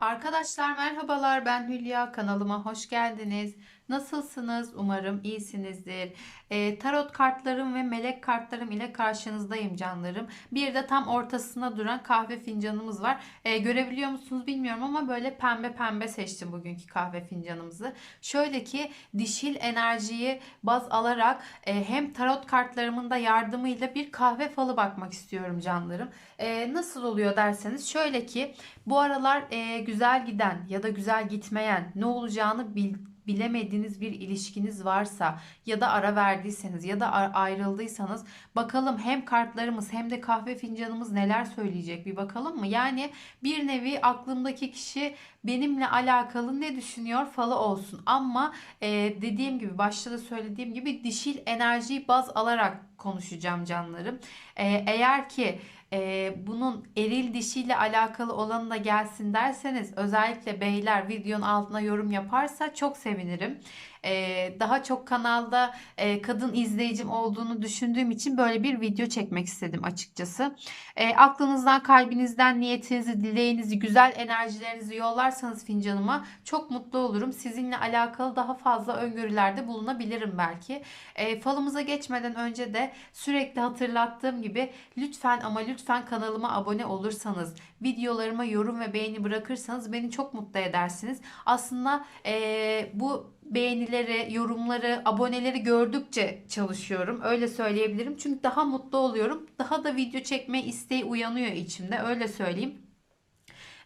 Arkadaşlar merhabalar ben Hülya kanalıma hoş geldiniz. Nasılsınız? Umarım iyisinizdir. Ee, tarot kartlarım ve melek kartlarım ile karşınızdayım canlarım. Bir de tam ortasında duran kahve fincanımız var. Ee, görebiliyor musunuz bilmiyorum ama böyle pembe pembe seçtim bugünkü kahve fincanımızı. Şöyle ki dişil enerjiyi baz alarak e, hem tarot kartlarımın da yardımıyla bir kahve falı bakmak istiyorum canlarım. Ee, nasıl oluyor derseniz şöyle ki bu aralar e, güzel giden ya da güzel gitmeyen ne olacağını bil, bilemediğiniz bir ilişkiniz varsa ya da ara verdiyseniz ya da ayrıldıysanız bakalım hem kartlarımız hem de kahve fincanımız neler söyleyecek bir bakalım mı? Yani bir nevi aklımdaki kişi benimle alakalı ne düşünüyor falı olsun ama e, dediğim gibi başta da söylediğim gibi dişil enerjiyi baz alarak konuşacağım canlarım. E, eğer ki e, bunun eril dişiyle alakalı olanı da gelsin derseniz özellikle beyler videonun altına yorum yaparsa çok sevinirim. E, daha çok kanalda e, kadın izleyicim olduğunu düşündüğüm için böyle bir video çekmek istedim açıkçası. E, aklınızdan, kalbinizden niyetinizi, dileğinizi, güzel enerjilerinizi yollarsanız fincanıma çok mutlu olurum. Sizinle alakalı daha fazla öngörülerde bulunabilirim belki. E, falımıza geçmeden önce de sürekli hatırlattığım gibi lütfen ama lütfen kanalıma abone olursanız, videolarıma yorum ve beğeni bırakırsanız beni çok mutlu edersiniz. Aslında e, bu beğenileri, yorumları, aboneleri gördükçe çalışıyorum. Öyle söyleyebilirim. Çünkü daha mutlu oluyorum. Daha da video çekme isteği uyanıyor içimde. Öyle söyleyeyim.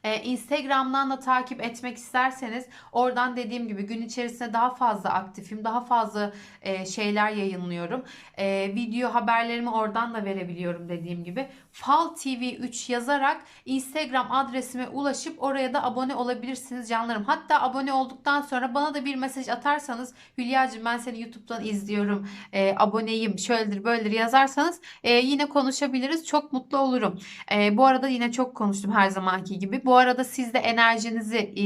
Ee, Instagram'dan da takip etmek isterseniz oradan dediğim gibi gün içerisinde daha fazla aktifim. Daha fazla e, şeyler yayınlıyorum. E, video haberlerimi oradan da verebiliyorum dediğim gibi. Fal TV 3 yazarak Instagram adresime ulaşıp oraya da abone olabilirsiniz canlarım. Hatta abone olduktan sonra bana da bir mesaj atarsanız Hülya'cığım ben seni YouTube'dan izliyorum. E, aboneyim şöyledir böyledir yazarsanız e, yine konuşabiliriz. Çok mutlu olurum. E, bu arada yine çok konuştum her zamanki gibi. Bu arada siz de enerjinizi, e,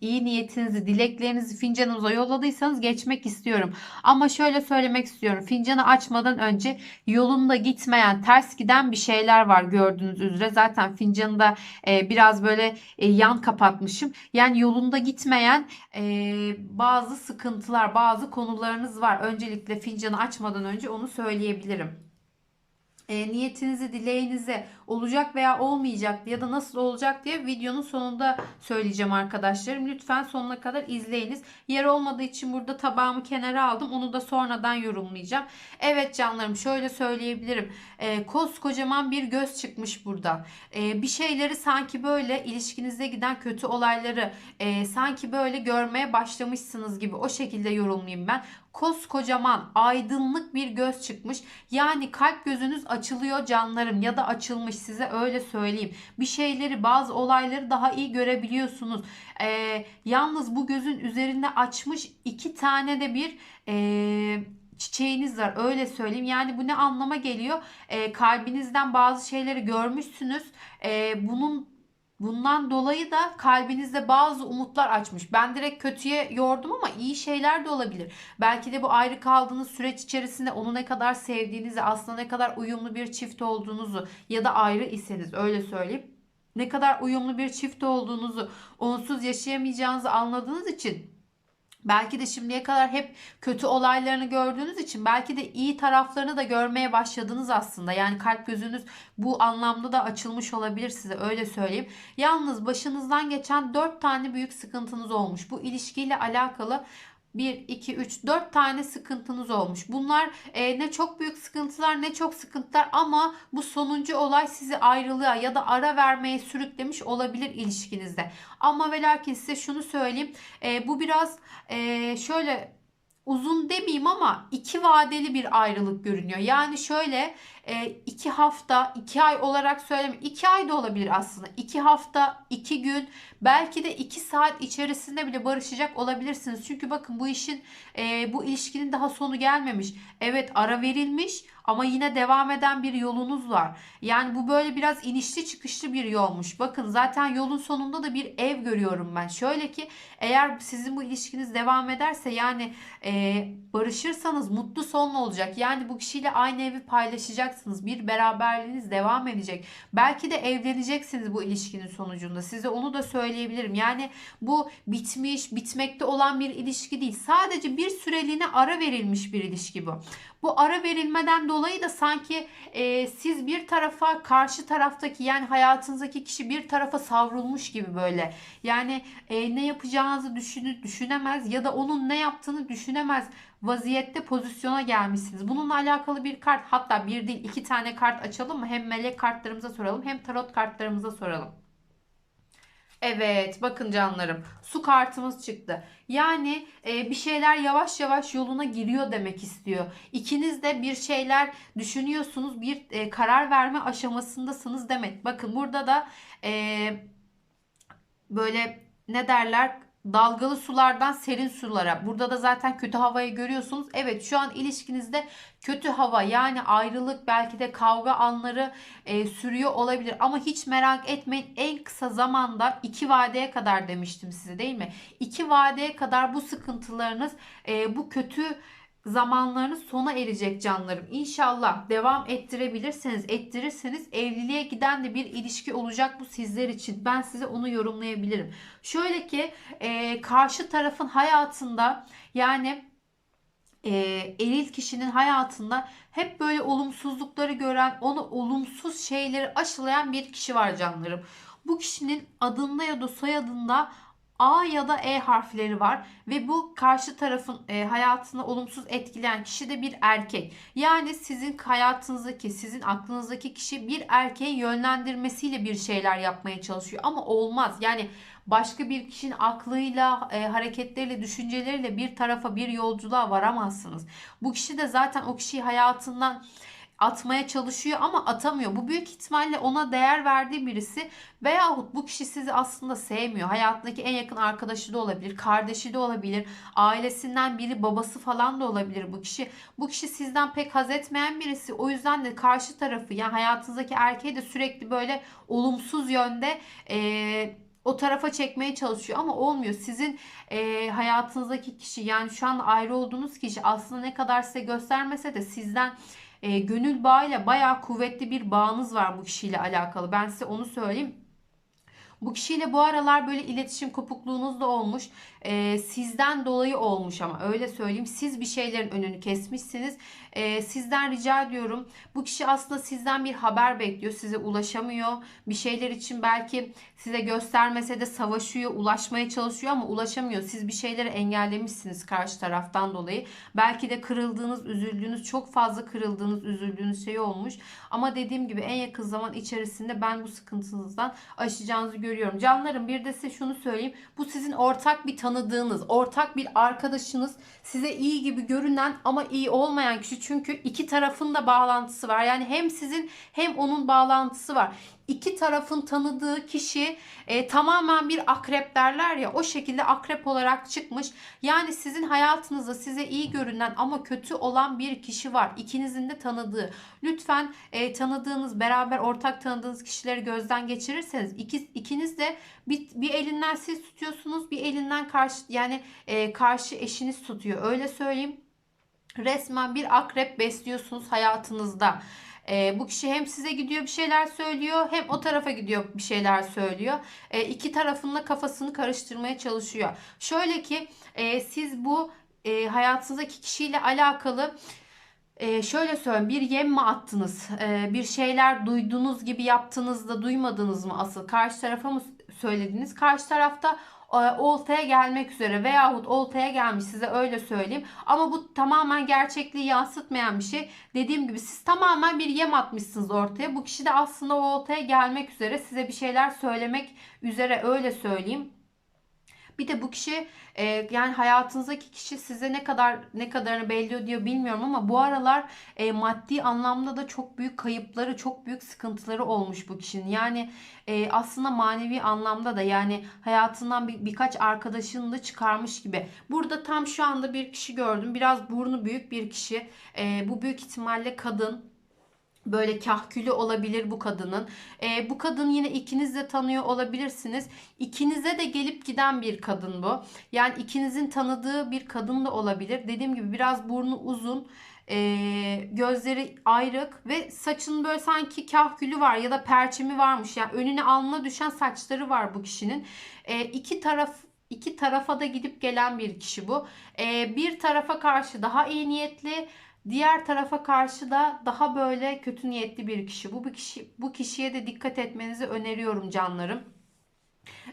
iyi niyetinizi, dileklerinizi fincanınıza yolladıysanız geçmek istiyorum. Ama şöyle söylemek istiyorum. Fincanı açmadan önce yolunda gitmeyen, ters giden bir şeyler var gördüğünüz üzere. Zaten fincanı da e, biraz böyle e, yan kapatmışım. Yani yolunda gitmeyen e, bazı sıkıntılar, bazı konularınız var. Öncelikle fincanı açmadan önce onu söyleyebilirim e, niyetinizi, dileğinizi olacak veya olmayacak ya da nasıl olacak diye videonun sonunda söyleyeceğim arkadaşlarım. Lütfen sonuna kadar izleyiniz. Yer olmadığı için burada tabağımı kenara aldım. Onu da sonradan yorumlayacağım. Evet canlarım şöyle söyleyebilirim. E, koskocaman bir göz çıkmış burada. E, bir şeyleri sanki böyle ilişkinizde giden kötü olayları e, sanki böyle görmeye başlamışsınız gibi o şekilde yorumlayayım ben koskocaman aydınlık bir göz çıkmış. Yani kalp gözünüz açılıyor canlarım ya da açılmış size öyle söyleyeyim. Bir şeyleri bazı olayları daha iyi görebiliyorsunuz. Ee, yalnız bu gözün üzerinde açmış iki tane de bir ee, çiçeğiniz var öyle söyleyeyim. Yani bu ne anlama geliyor? Ee, kalbinizden bazı şeyleri görmüşsünüz. Ee, bunun Bundan dolayı da kalbinizde bazı umutlar açmış. Ben direkt kötüye yordum ama iyi şeyler de olabilir. Belki de bu ayrı kaldığınız süreç içerisinde onu ne kadar sevdiğinizi, aslında ne kadar uyumlu bir çift olduğunuzu ya da ayrı iseniz öyle söyleyeyim. Ne kadar uyumlu bir çift olduğunuzu, onsuz yaşayamayacağınızı anladığınız için Belki de şimdiye kadar hep kötü olaylarını gördüğünüz için belki de iyi taraflarını da görmeye başladınız aslında. Yani kalp gözünüz bu anlamda da açılmış olabilir size öyle söyleyeyim. Yalnız başınızdan geçen 4 tane büyük sıkıntınız olmuş. Bu ilişkiyle alakalı 1, 2, 3, 4 tane sıkıntınız olmuş. Bunlar e, ne çok büyük sıkıntılar ne çok sıkıntılar ama bu sonuncu olay sizi ayrılığa ya da ara vermeye sürüklemiş olabilir ilişkinizde. Ama ve lakin size şunu söyleyeyim. E, bu biraz e, şöyle uzun demeyeyim ama iki vadeli bir ayrılık görünüyor. Yani şöyle e, iki hafta, iki ay olarak söyleme. iki ay da olabilir aslında. iki hafta, iki gün, belki de iki saat içerisinde bile barışacak olabilirsiniz. Çünkü bakın bu işin, e, bu ilişkinin daha sonu gelmemiş. Evet ara verilmiş ama yine devam eden bir yolunuz var. Yani bu böyle biraz inişli çıkışlı bir yolmuş. Bakın zaten yolun sonunda da bir ev görüyorum ben. Şöyle ki eğer sizin bu ilişkiniz devam ederse yani e, barışırsanız mutlu sonlu olacak. Yani bu kişiyle aynı evi paylaşacaksınız olacaksınız. Bir beraberliğiniz devam edecek. Belki de evleneceksiniz bu ilişkinin sonucunda. Size onu da söyleyebilirim. Yani bu bitmiş, bitmekte olan bir ilişki değil. Sadece bir süreliğine ara verilmiş bir ilişki bu. Bu ara verilmeden dolayı da sanki e, siz bir tarafa karşı taraftaki yani hayatınızdaki kişi bir tarafa savrulmuş gibi böyle. Yani e, ne yapacağınızı düşünü, düşünemez ya da onun ne yaptığını düşünemez vaziyette pozisyona gelmişsiniz. Bununla alakalı bir kart hatta bir değil iki tane kart açalım mı? Hem melek kartlarımıza soralım hem tarot kartlarımıza soralım. Evet bakın canlarım su kartımız çıktı. Yani e, bir şeyler yavaş yavaş yoluna giriyor demek istiyor. İkiniz de bir şeyler düşünüyorsunuz bir e, karar verme aşamasındasınız demek. Bakın burada da e, böyle ne derler dalgalı sulardan serin sulara. Burada da zaten kötü havayı görüyorsunuz. Evet şu an ilişkinizde kötü hava yani ayrılık belki de kavga anları e, sürüyor olabilir. Ama hiç merak etmeyin en kısa zamanda iki vadeye kadar demiştim size değil mi? İki vadeye kadar bu sıkıntılarınız e, bu kötü zamanlarınız sona erecek canlarım. İnşallah devam ettirebilirseniz, ettirirseniz evliliğe giden de bir ilişki olacak bu sizler için. Ben size onu yorumlayabilirim. Şöyle ki e, karşı tarafın hayatında yani e, eril kişinin hayatında hep böyle olumsuzlukları gören, onu olumsuz şeyleri aşılayan bir kişi var canlarım. Bu kişinin adında ya da soyadında A ya da E harfleri var ve bu karşı tarafın e, hayatını olumsuz etkileyen kişi de bir erkek. Yani sizin hayatınızdaki, sizin aklınızdaki kişi bir erkeğin yönlendirmesiyle bir şeyler yapmaya çalışıyor ama olmaz. Yani başka bir kişinin aklıyla, e, hareketleriyle, düşünceleriyle bir tarafa, bir yolculuğa varamazsınız. Bu kişi de zaten o kişiyi hayatından atmaya çalışıyor ama atamıyor. Bu büyük ihtimalle ona değer verdiği birisi veyahut bu kişi sizi aslında sevmiyor. Hayatındaki en yakın arkadaşı da olabilir, kardeşi de olabilir, ailesinden biri, babası falan da olabilir bu kişi. Bu kişi sizden pek haz etmeyen birisi. O yüzden de karşı tarafı yani hayatınızdaki erkeği de sürekli böyle olumsuz yönde eee o tarafa çekmeye çalışıyor ama olmuyor. Sizin e, hayatınızdaki kişi yani şu an ayrı olduğunuz kişi aslında ne kadar size göstermese de sizden e, gönül bağıyla bayağı kuvvetli bir bağınız var bu kişiyle alakalı. Ben size onu söyleyeyim. Bu kişiyle bu aralar böyle iletişim kopukluğunuz da olmuş. Ee, sizden dolayı olmuş ama öyle söyleyeyim. Siz bir şeylerin önünü kesmişsiniz. Ee, sizden rica ediyorum. Bu kişi aslında sizden bir haber bekliyor. Size ulaşamıyor. Bir şeyler için belki size göstermese de savaşıyor, ulaşmaya çalışıyor ama ulaşamıyor. Siz bir şeyleri engellemişsiniz karşı taraftan dolayı. Belki de kırıldığınız, üzüldüğünüz, çok fazla kırıldığınız, üzüldüğünüz şey olmuş. Ama dediğim gibi en yakın zaman içerisinde ben bu sıkıntınızdan aşacağınızı görüyorum. Canlarım bir de size şunu söyleyeyim. Bu sizin ortak bir tanıdığınız, ortak bir arkadaşınız, size iyi gibi görünen ama iyi olmayan kişi. Çünkü iki tarafın da bağlantısı var. Yani hem sizin hem onun bağlantısı var iki tarafın tanıdığı kişi e, tamamen bir akrep derler ya o şekilde akrep olarak çıkmış. Yani sizin hayatınızda size iyi görünen ama kötü olan bir kişi var. İkinizin de tanıdığı. Lütfen e, tanıdığınız beraber ortak tanıdığınız kişileri gözden geçirirseniz iki, ikiniz de bir, bir elinden siz tutuyorsunuz bir elinden karşı yani e, karşı eşiniz tutuyor öyle söyleyeyim. Resmen bir akrep besliyorsunuz hayatınızda. E, bu kişi hem size gidiyor bir şeyler söylüyor hem o tarafa gidiyor bir şeyler söylüyor. E, iki tarafın kafasını karıştırmaya çalışıyor. Şöyle ki e, siz bu e, hayatınızdaki kişiyle alakalı ee, şöyle söyleyeyim bir yem mi attınız ee, bir şeyler duyduğunuz gibi yaptınız da duymadınız mı asıl karşı tarafa mı söylediniz karşı tarafta oltaya gelmek üzere veyahut oltaya gelmiş size öyle söyleyeyim. Ama bu tamamen gerçekliği yansıtmayan bir şey. Dediğim gibi siz tamamen bir yem atmışsınız ortaya. Bu kişi de aslında oltaya gelmek üzere size bir şeyler söylemek üzere öyle söyleyeyim. Bir de bu kişi e, yani hayatınızdaki kişi size ne kadar ne kadarını belli diyor bilmiyorum ama bu aralar e, maddi anlamda da çok büyük kayıpları, çok büyük sıkıntıları olmuş bu kişinin. Yani e, aslında manevi anlamda da yani hayatından bir, birkaç arkadaşını da çıkarmış gibi. Burada tam şu anda bir kişi gördüm. Biraz burnu büyük bir kişi. E, bu büyük ihtimalle kadın böyle kahkülü olabilir bu kadının. E, bu kadın yine ikiniz de tanıyor olabilirsiniz. İkinize de gelip giden bir kadın bu. Yani ikinizin tanıdığı bir kadın da olabilir. Dediğim gibi biraz burnu uzun. Ee, gözleri ayrık ve saçının böyle sanki kahkülü var ya da perçemi varmış. Yani önüne alnına düşen saçları var bu kişinin. Ee, iki taraf iki tarafa da gidip gelen bir kişi bu. Ee, bir tarafa karşı daha iyi niyetli, diğer tarafa karşı da daha böyle kötü niyetli bir kişi. Bu bir kişi bu kişiye de dikkat etmenizi öneriyorum canlarım.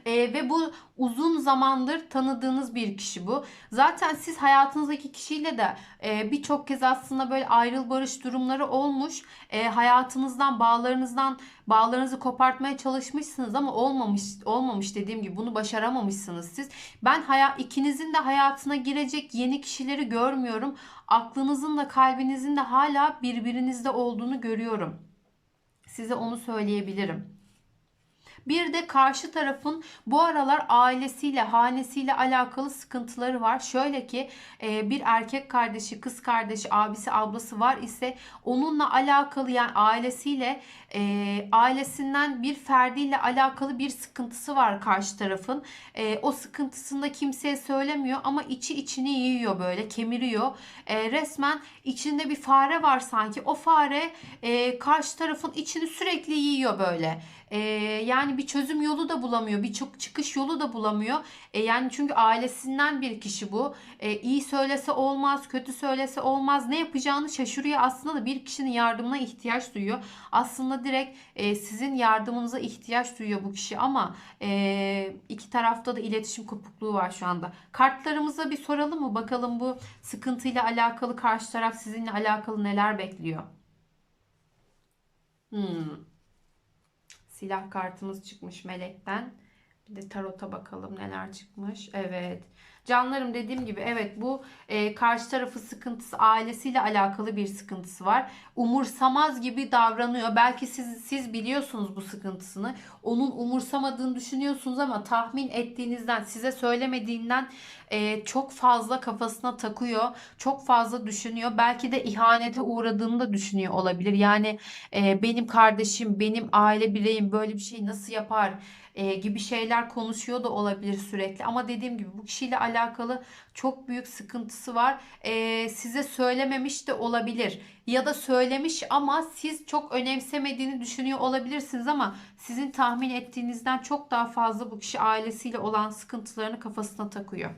Ee, ve bu uzun zamandır tanıdığınız bir kişi bu. Zaten siz hayatınızdaki kişiyle de e, birçok kez aslında böyle ayrıl barış durumları olmuş. E, hayatınızdan, bağlarınızdan, bağlarınızı kopartmaya çalışmışsınız ama olmamış, olmamış dediğim gibi bunu başaramamışsınız siz. Ben haya, ikinizin de hayatına girecek yeni kişileri görmüyorum. Aklınızın da kalbinizin de hala birbirinizde olduğunu görüyorum. Size onu söyleyebilirim. Bir de karşı tarafın bu aralar ailesiyle, hanesiyle alakalı sıkıntıları var. Şöyle ki e, bir erkek kardeşi, kız kardeşi, abisi, ablası var ise onunla alakalı yani ailesiyle, e, ailesinden bir ferdiyle alakalı bir sıkıntısı var karşı tarafın. E, o sıkıntısını da kimseye söylemiyor ama içi içini yiyor böyle, kemiriyor. Resmen içinde bir fare var sanki. O fare karşı tarafın içini sürekli yiyor böyle. Ee, yani bir çözüm yolu da bulamıyor. Bir çıkış yolu da bulamıyor. E, yani çünkü ailesinden bir kişi bu. E, iyi söylese olmaz, kötü söylese olmaz. Ne yapacağını şaşırıyor. Aslında da bir kişinin yardımına ihtiyaç duyuyor. Aslında direkt e, sizin yardımınıza ihtiyaç duyuyor bu kişi ama e, iki tarafta da iletişim kopukluğu var şu anda. Kartlarımıza bir soralım mı? Bakalım bu sıkıntıyla alakalı karşı taraf sizinle alakalı neler bekliyor? Hmm. Silah kartımız çıkmış melekten. Bir de tarota bakalım neler çıkmış. Evet. Canlarım dediğim gibi evet bu e, karşı tarafı sıkıntısı ailesiyle alakalı bir sıkıntısı var. Umursamaz gibi davranıyor. Belki siz siz biliyorsunuz bu sıkıntısını. Onun umursamadığını düşünüyorsunuz ama tahmin ettiğinizden size söylemediğinden e, çok fazla kafasına takıyor. Çok fazla düşünüyor. Belki de ihanete uğradığını da düşünüyor olabilir. Yani e, benim kardeşim, benim aile bireyim böyle bir şey nasıl yapar? E, gibi şeyler konuşuyor da olabilir sürekli. Ama dediğim gibi bu kişiyle alakalı çok büyük sıkıntısı var. E, size söylememiş de olabilir. Ya da söylemiş ama siz çok önemsemediğini düşünüyor olabilirsiniz ama sizin tahmin ettiğinizden çok daha fazla bu kişi ailesiyle olan sıkıntılarını kafasına takıyor.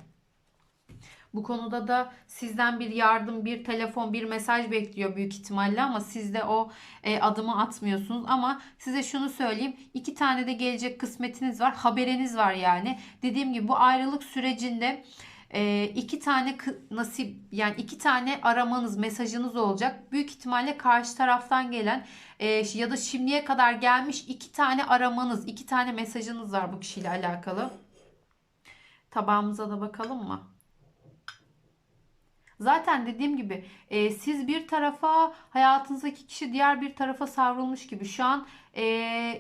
Bu konuda da sizden bir yardım, bir telefon, bir mesaj bekliyor büyük ihtimalle ama siz de o e, adımı atmıyorsunuz. Ama size şunu söyleyeyim. iki tane de gelecek kısmetiniz var. Haberiniz var yani. Dediğim gibi bu ayrılık sürecinde e, iki tane nasip yani iki tane aramanız mesajınız olacak. Büyük ihtimalle karşı taraftan gelen e, ya da şimdiye kadar gelmiş iki tane aramanız, iki tane mesajınız var bu kişiyle alakalı. Tabağımıza da bakalım mı? Zaten dediğim gibi e, siz bir tarafa hayatınızdaki kişi diğer bir tarafa savrulmuş gibi. Şu an e,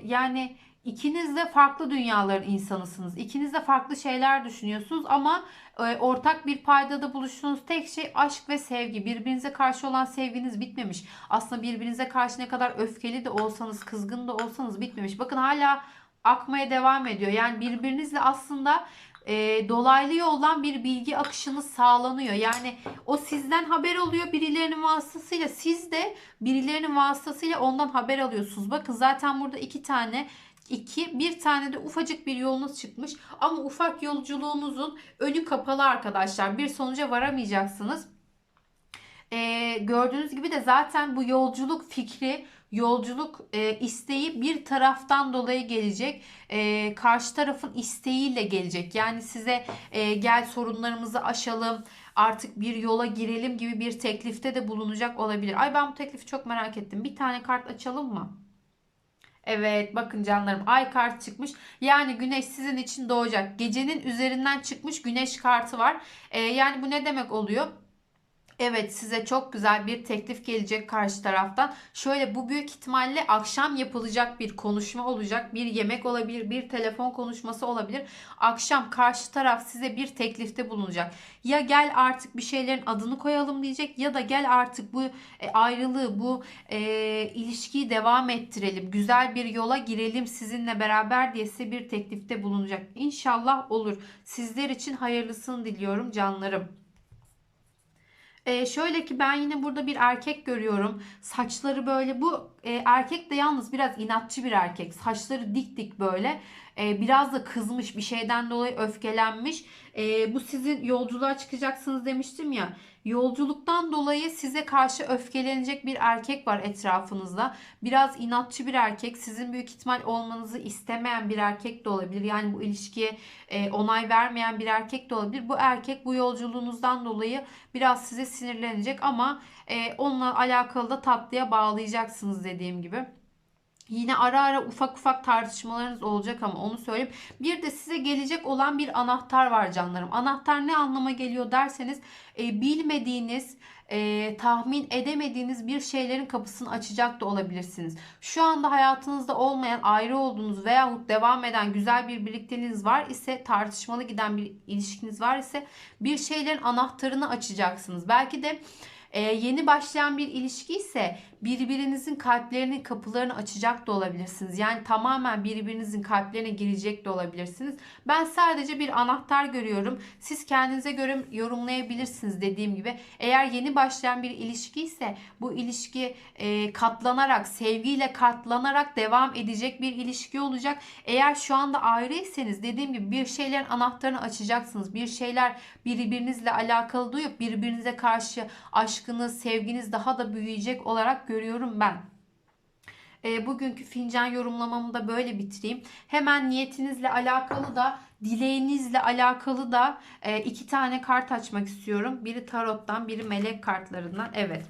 yani ikiniz de farklı dünyaların insanısınız. İkiniz de farklı şeyler düşünüyorsunuz ama e, ortak bir paydada buluştuğunuz tek şey aşk ve sevgi. Birbirinize karşı olan sevginiz bitmemiş. Aslında birbirinize karşı ne kadar öfkeli de olsanız, kızgın da olsanız bitmemiş. Bakın hala akmaya devam ediyor. Yani birbirinizle aslında e, dolaylı yoldan bir bilgi akışınız sağlanıyor. Yani o sizden haber alıyor birilerinin vasıtasıyla. Siz de birilerinin vasıtasıyla ondan haber alıyorsunuz. Bakın zaten burada iki tane 2. Bir tane de ufacık bir yolunuz çıkmış. Ama ufak yolculuğunuzun önü kapalı arkadaşlar. Bir sonuca varamayacaksınız. Ee, gördüğünüz gibi de zaten bu yolculuk fikri yolculuk e, isteği bir taraftan dolayı gelecek. E, karşı tarafın isteğiyle gelecek. Yani size e, gel sorunlarımızı aşalım artık bir yola girelim gibi bir teklifte de bulunacak olabilir. Ay ben bu teklifi çok merak ettim. Bir tane kart açalım mı? Evet bakın canlarım ay kart çıkmış. Yani güneş sizin için doğacak. Gecenin üzerinden çıkmış güneş kartı var. Ee, yani bu ne demek oluyor? Evet size çok güzel bir teklif gelecek karşı taraftan. Şöyle bu büyük ihtimalle akşam yapılacak bir konuşma olacak. Bir yemek olabilir, bir telefon konuşması olabilir. Akşam karşı taraf size bir teklifte bulunacak. Ya gel artık bir şeylerin adını koyalım diyecek ya da gel artık bu e, ayrılığı, bu e, ilişkiyi devam ettirelim. Güzel bir yola girelim sizinle beraber diye size bir teklifte bulunacak. İnşallah olur. Sizler için hayırlısını diliyorum canlarım. Ee, şöyle ki ben yine burada bir erkek görüyorum. Saçları böyle bu e, erkek de yalnız biraz inatçı bir erkek. Saçları dik dik böyle. Ee, biraz da kızmış bir şeyden dolayı öfkelenmiş. Ee, bu sizin yolculuğa çıkacaksınız demiştim ya. Yolculuktan dolayı size karşı öfkelenecek bir erkek var etrafınızda. Biraz inatçı bir erkek. Sizin büyük ihtimal olmanızı istemeyen bir erkek de olabilir. Yani bu ilişkiye e, onay vermeyen bir erkek de olabilir. Bu erkek bu yolculuğunuzdan dolayı biraz size sinirlenecek ama e, onunla alakalı da tatlıya bağlayacaksınız dediğim gibi. Yine ara ara ufak ufak tartışmalarınız olacak ama onu söyleyeyim. Bir de size gelecek olan bir anahtar var canlarım. Anahtar ne anlama geliyor derseniz e, bilmediğiniz, e, tahmin edemediğiniz bir şeylerin kapısını açacak da olabilirsiniz. Şu anda hayatınızda olmayan, ayrı olduğunuz veyahut devam eden güzel bir birlikteliğiniz var ise, tartışmalı giden bir ilişkiniz var ise bir şeylerin anahtarını açacaksınız. Belki de ee, yeni başlayan bir ilişki ise birbirinizin kalplerinin kapılarını açacak da olabilirsiniz. Yani tamamen birbirinizin kalplerine girecek de olabilirsiniz. Ben sadece bir anahtar görüyorum. Siz kendinize göre yorumlayabilirsiniz dediğim gibi. Eğer yeni başlayan bir ilişki ise bu ilişki e, katlanarak, sevgiyle katlanarak devam edecek bir ilişki olacak. Eğer şu anda ayrıysanız dediğim gibi bir şeylerin anahtarını açacaksınız. Bir şeyler birbirinizle alakalı duyup birbirinize karşı aşkınız, sevginiz daha da büyüyecek olarak görüyorum ben. E, bugünkü fincan yorumlamamı da böyle bitireyim. Hemen niyetinizle alakalı da dileğinizle alakalı da e, iki tane kart açmak istiyorum. Biri tarottan, biri melek kartlarından. Evet.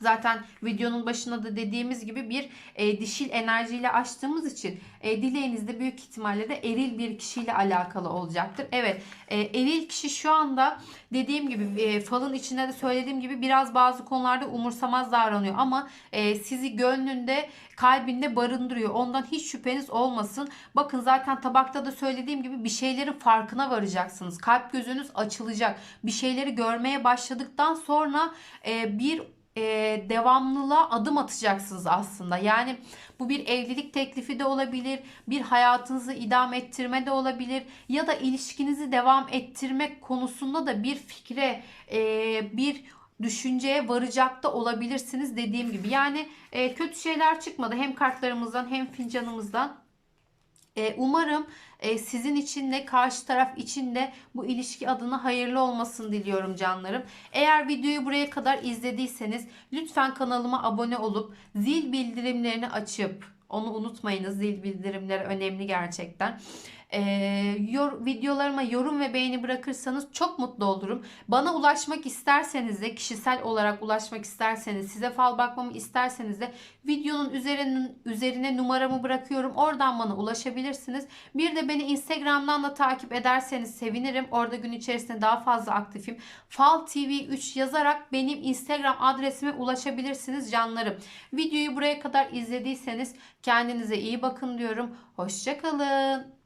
Zaten videonun başında da dediğimiz gibi bir e, dişil enerjiyle açtığımız için e, dileğinizde büyük ihtimalle de eril bir kişiyle alakalı olacaktır. Evet e, eril kişi şu anda dediğim gibi e, falın içinde de söylediğim gibi biraz bazı konularda umursamaz davranıyor ama e, sizi gönlünde kalbinde barındırıyor. Ondan hiç şüpheniz olmasın. Bakın zaten tabakta da söylediğim gibi bir şeylerin farkına varacaksınız. Kalp gözünüz açılacak. Bir şeyleri görmeye başladıktan sonra e, bir e, devamlılığa adım atacaksınız aslında. Yani bu bir evlilik teklifi de olabilir, bir hayatınızı idam ettirme de olabilir ya da ilişkinizi devam ettirmek konusunda da bir fikre, e, bir düşünceye varacak da olabilirsiniz dediğim gibi. Yani e, kötü şeyler çıkmadı hem kartlarımızdan hem fincanımızdan. E, umarım e, sizin için de karşı taraf için de bu ilişki adına hayırlı olmasını diliyorum canlarım. Eğer videoyu buraya kadar izlediyseniz lütfen kanalıma abone olup zil bildirimlerini açıp onu unutmayınız zil bildirimleri önemli gerçekten e, yor, videolarıma yorum ve beğeni bırakırsanız çok mutlu olurum. Bana ulaşmak isterseniz de kişisel olarak ulaşmak isterseniz size fal bakmamı isterseniz de videonun üzerine, üzerine numaramı bırakıyorum. Oradan bana ulaşabilirsiniz. Bir de beni Instagram'dan da takip ederseniz sevinirim. Orada gün içerisinde daha fazla aktifim. Fal TV 3 yazarak benim Instagram adresime ulaşabilirsiniz canlarım. Videoyu buraya kadar izlediyseniz kendinize iyi bakın diyorum. Hoşçakalın.